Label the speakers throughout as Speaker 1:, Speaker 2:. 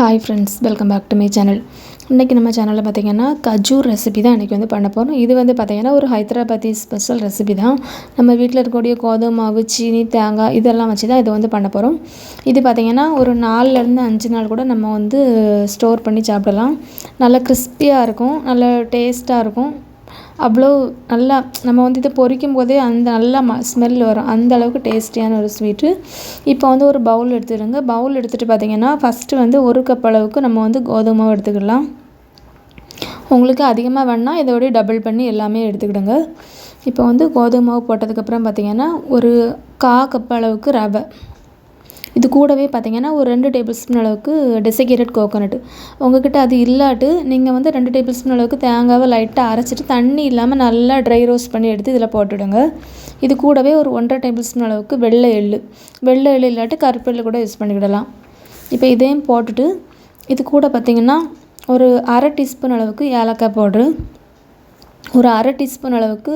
Speaker 1: Hi friends welcome back to my channel இன்றைக்கி நம்ம சேனலில் பார்த்திங்கன்னா கஜூர் ரெசிபி தான் இன்றைக்கி வந்து பண்ண போகிறோம் இது வந்து பார்த்திங்கன்னா ஒரு ஹைதராபாத்தி ஸ்பெஷல் ரெசிபி தான். நம்ம வீட்டில் இருக்கக்கூடிய கோதுமை மாவு சீனி தேங்காய் இதெல்லாம் வச்சு தான் இதை வந்து பண்ண போகிறோம் இது பார்த்திங்கன்னா ஒரு நாலுலேருந்து அஞ்சு நாள் கூட நம்ம வந்து ஸ்டோர் பண்ணி சாப்பிடலாம். நல்லா கிறிஸ்பியாக இருக்கும் நல்ல டேஸ்ட்டாக இருக்கும். அவ்வளோ நல்லா நம்ம வந்து இதை பொரிக்கும் போதே அந்த நல்லா ம ஸ்மெல் வரும். அந்த அளவுக்கு டேஸ்டியான ஒரு ஸ்வீட்டு இப்போ வந்து ஒரு பவுல் எடுத்துடுங்க. பவுல் எடுத்துகிட்டு பார்த்தீங்கன்னா ஃபஸ்ட்டு வந்து ஒரு கப் அளவுக்கு நம்ம வந்து கோதுமை மாவு எடுத்துக்கலாம். உங்களுக்கு அதிகமாக வேணால் இதோடய டபுள் பண்ணி எல்லாமே எடுத்துக்கிடுங்க. இப்போ வந்து கோதுமை மாவு போட்டதுக்கப்புறம் பார்த்திங்கன்னா ஒரு கா கப் அளவுக்கு ரவை. இது கூடவே பார்த்திங்கன்னா ஒரு ரெண்டு டேபிள் ஸ்பூன் அளவுக்கு டெசிகேட்டட் கோகோனட் உங்ககிட்ட அது இல்லாட்டு நீங்கள் வந்து ரெண்டு டேபிள் ஸ்பூன் அளவுக்கு தேங்காவை லைட்டாக அரைச்சிட்டு தண்ணி இல்லாமல் நல்லா ட்ரை ரோஸ்ட் பண்ணி எடுத்து இதில் போட்டுவிடுங்க இது கூடவே ஒரு ஒன்றரை டேபிள் ஸ்பூன் அளவுக்கு வெள்ளை எள்ளு. வெள்ளை எள்ளு இல்லாட்டி கருப்பெள்ளு கூட யூஸ் பண்ணிக்கிடலாம். இப்போ இதையும் போட்டுட்டு இது கூட பார்த்திங்கன்னா ஒரு அரை டீஸ்பூன் அளவுக்கு ஏலக்காய் பவுட்ரு ஒரு அரை டீஸ்பூன் அளவுக்கு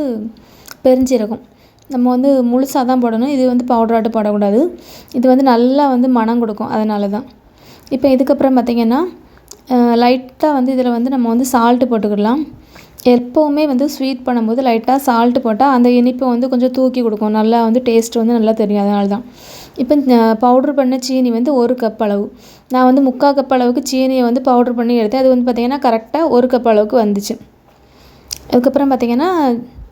Speaker 1: பெருஞ்சீரகம். நம்ம வந்து முழுசாக தான் போடணும். இது வந்து பவுடராட்டு போடக்கூடாது. இது வந்து நல்லா வந்து மனம் கொடுக்கும். அதனால தான். இப்போ இதுக்கப்புறம் பார்த்திங்கன்னா லைட்டாக வந்து இதில் வந்து நம்ம வந்து சால்ட்டு போட்டுக்கிடலாம். எப்போவுமே வந்து ஸ்வீட் பண்ணும்போது லைட்டாக சால்ட்டு போட்டால் அந்த இனிப்பை வந்து கொஞ்சம் தூக்கி கொடுக்கும். நல்லா வந்து டேஸ்ட் வந்து நல்லா தெரியும். அதனால தான். இப்போ பவுட்ரு பண்ண சீனி வந்து ஒரு கப் அளவு. நான் வந்து முக்கால் கப் அளவுக்கு சீனியை வந்து பவுட்ரு பண்ணி எடுத்தேன். அது வந்து பார்த்திங்கன்னா கரெக்டாக ஒரு கப் அளவுக்கு வந்துச்சு. அதுக்கப்புறம் பார்த்திங்கன்னா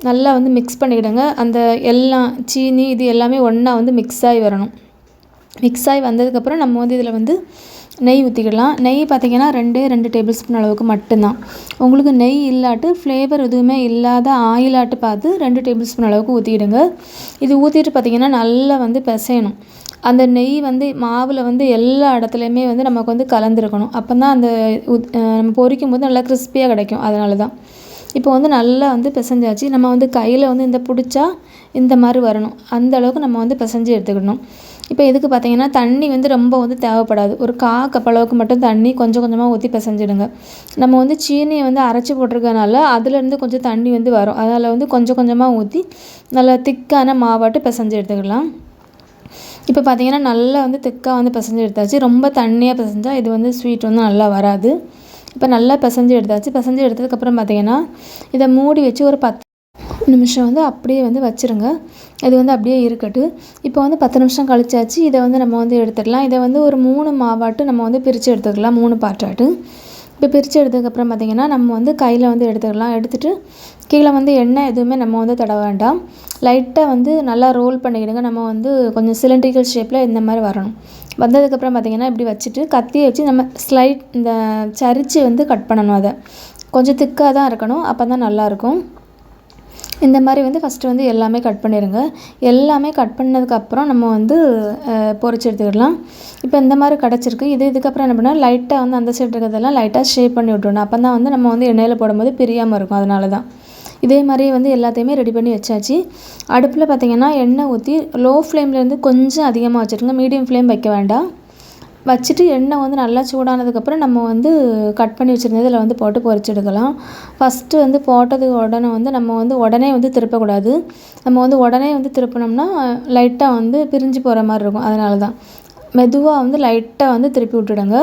Speaker 1: நல்லா வந்து மிக்ஸ் பண்ணிக்கிடுங்க. அந்த எல்லாம் சீனி இது எல்லாமே ஒன்றா வந்து மிக்ஸ் ஆகி வரணும். மிக்ஸ் ஆகி வந்ததுக்கப்புறம் நம்ம வந்து இதில் வந்து நெய் ஊற்றிக்கிடலாம் நெய் பார்த்திங்கன்னா ரெண்டே ரெண்டு டேபிள் ஸ்பூன் அளவுக்கு மட்டும்தான். உங்களுக்கு நெய் இல்லாட்டு ஃப்ளேவர் எதுவுமே இல்லாத ஆயிலாட்டு பார்த்து ரெண்டு டேபிள் ஸ்பூன் அளவுக்கு ஊற்றிக்கிடுங்க இது ஊற்றிட்டு பார்த்திங்கன்னா நல்லா வந்து பிசையணும். அந்த நெய் வந்து மாவில் வந்து எல்லா இடத்துலையுமே வந்து நமக்கு வந்து கலந்துருக்கணும். அப்போ தான் அந்த நம்ம பொரிக்கும் போது நல்லா கிறிஸ்பியாக கிடைக்கும். அதனால தான் இப்போ வந்து நல்லா வந்து பிசைஞ்சாச்சு. நம்ம வந்து கையில் வந்து இந்த பிடிச்சா இந்த மாதிரி வரணும். அந்த அளவுக்கு நம்ம வந்து பிசைஞ்சு எடுத்துக்கணும். இப்போ இதுக்கு பார்த்தீங்கன்னா தண்ணி வந்து ரொம்ப வந்து தேவைப்படாது. ஒரு கா கப் அளவுக்கு மட்டும் தண்ணி கொஞ்சம் கொஞ்சமாக ஊற்றி பிசைஞ்சிடுங்க. நம்ம வந்து சீனியை வந்து அரைச்சி போட்டிருக்கனால அதுலேருந்து கொஞ்சம் தண்ணி வந்து வரும். அதனால் வந்து கொஞ்சம் கொஞ்சமாக ஊற்றி நல்லா திக்கான மாவாட்டு பிசைஞ்சு எடுத்துக்கலாம். இப்போ பார்த்தீங்கன்னா நல்லா வந்து திக்காக வந்து பிசைஞ்சு எடுத்தாச்சு. ரொம்ப தண்ணியாக பிசைஞ்சால் இது வந்து ஸ்வீட் வந்து நல்லா வராது. இப்போ நல்லா பிசைஞ்சு எடுத்தாச்சு. பிசைஞ்சு எடுத்ததுக்கப்புறம் பார்த்திங்கன்னா இதை மூடி வச்சு ஒரு பத்து நிமிஷம் வந்து அப்படியே வந்து வச்சுருங்க. இது வந்து அப்படியே இருக்கட்டும். இப்போ வந்து பத்து நிமிஷம் கழிச்சாச்சு. இதை வந்து நம்ம வந்து எடுத்துடலாம். இதை வந்து ஒரு மூணு மாவாட்டு நம்ம வந்து பிரித்து எடுத்துக்கலாம். மூணு பாட்டாட்டு. இப்போ பிரித்து எடுத்ததுக்கப்புறம் பார்த்திங்கன்னா நம்ம வந்து கையில் வந்து எடுத்துக்கலாம். எடுத்துகிட்டு கீழே வந்து எண்ணெய் எதுவுமே நம்ம வந்து தட வேண்டாம். லைட்டாக வந்து நல்லா ரோல் பண்ணிக்கிடுங்க நம்ம வந்து கொஞ்சம் சிலிண்ட்ரிக்கல் ஷேப்பில் இந்த மாதிரி வரணும். வந்ததுக்கப்புறம் பார்த்திங்கன்னா இப்படி வச்சுட்டு கத்தியை வச்சு நம்ம ஸ்லைட் இந்த சரிச்சு வந்து கட் பண்ணணும் அதை. கொஞ்சம் திக்காக தான் இருக்கணும். அப்போ தான் நல்லாயிருக்கும். இந்த மாதிரி வந்து ஃபஸ்ட்டு வந்து எல்லாமே கட் பண்ணிடுங்க எல்லாமே கட் பண்ணதுக்கப்புறம் நம்ம வந்து பொறிச்சு எடுத்துக்கிடலாம். இப்போ இந்த மாதிரி கிடச்சிருக்கு. இது இதுக்கப்புறம் என்ன பண்ணால் லைட்டாக வந்து அந்த சைடு இருக்கிறதெல்லாம் லைட்டாக ஷேப் பண்ணி விட்டுருணும் அப்போ தான் வந்து நம்ம வந்து எண்ணெயில் போடும்போது பிரியாமல் இருக்கும். அதனால தான். இதே மாதிரி வந்து எல்லாத்தையுமே ரெடி பண்ணி வச்சாச்சு. அடுப்பில் பார்த்திங்கன்னா எண்ணெய் ஊற்றி லோ ஃப்ளேம்லேருந்து கொஞ்சம் அதிகமாக வச்சுருங்க. மீடியம் ஃப்ளேம் வைக்க வேண்டாம். வச்சுட்டு எண்ணெய் வந்து நல்லா சூடானதுக்கப்புறம் நம்ம வந்து கட் பண்ணி வச்சுருந்ததில் வந்து போட்டு பொறிச்செடுக்கலாம். ஃபஸ்ட்டு வந்து போட்டது உடனே வந்து நம்ம வந்து உடனே வந்து திருப்பக்கூடாது. நம்ம வந்து உடனே வந்து திருப்பினோம்னா லைட்டாக வந்து பிரிஞ்சு போகிற மாதிரி இருக்கும். அதனால தான் மெதுவாக வந்து லைட்டாக வந்து திருப்பி விட்டுடுங்க.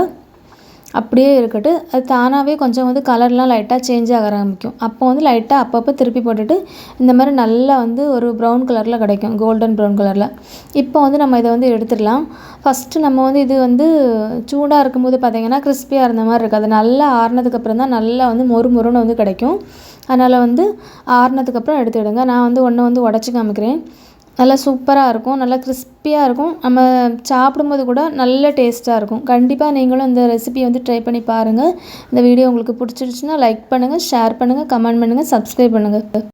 Speaker 1: அப்படியே இருக்கட்டும். அது தானாகவே கொஞ்சம் வந்து கலர்லாம் லைட்டாக சேஞ்ச் ஆக ஆரம்பிக்கும். அப்போ வந்து லைட்டாக அப்பப்போ திருப்பி போட்டுட்டு இந்த மாதிரி நல்லா வந்து ஒரு ப்ரௌன் கலரில் கிடைக்கும். கோல்டன் ப்ரௌன் கலரில் இப்போ வந்து நம்ம இதை வந்து எடுத்துடலாம். ஃபஸ்ட்டு நம்ம வந்து இது வந்து சூடாக இருக்கும்போது பார்த்திங்கன்னா கிறிஸ்பியாக இருந்த மாதிரி இருக்குது அது நல்லா ஆறுனதுக்கப்புறம் தான் நல்லா வந்து மொறு மொறுன்னு வந்து கிடைக்கும். அதனால் வந்து ஆறுனதுக்கப்புறம் எடுத்துவிடுங்க நான் வந்து ஒன்று வந்து உடச்சி காமிக்கிறேன். நல்லா சூப்பராக இருக்கும் நல்லா கிறிஸ்பியாக இருக்கும். நம்ம சாப்பிடும்போது கூட நல்ல டேஸ்ட்டாக இருக்கும். கண்டிப்பாக நீங்களும் இந்த ரெசிபியை வந்து ட்ரை பண்ணி பாருங்கள் இந்த வீடியோ உங்களுக்கு பிடிச்சிருச்சுன்னா லைக் பண்ணுங்கள் ஷேர் பண்ணுங்கள் கமெண்ட் பண்ணுங்கள் சப்ஸ்கிரைப் பண்ணுங்கள்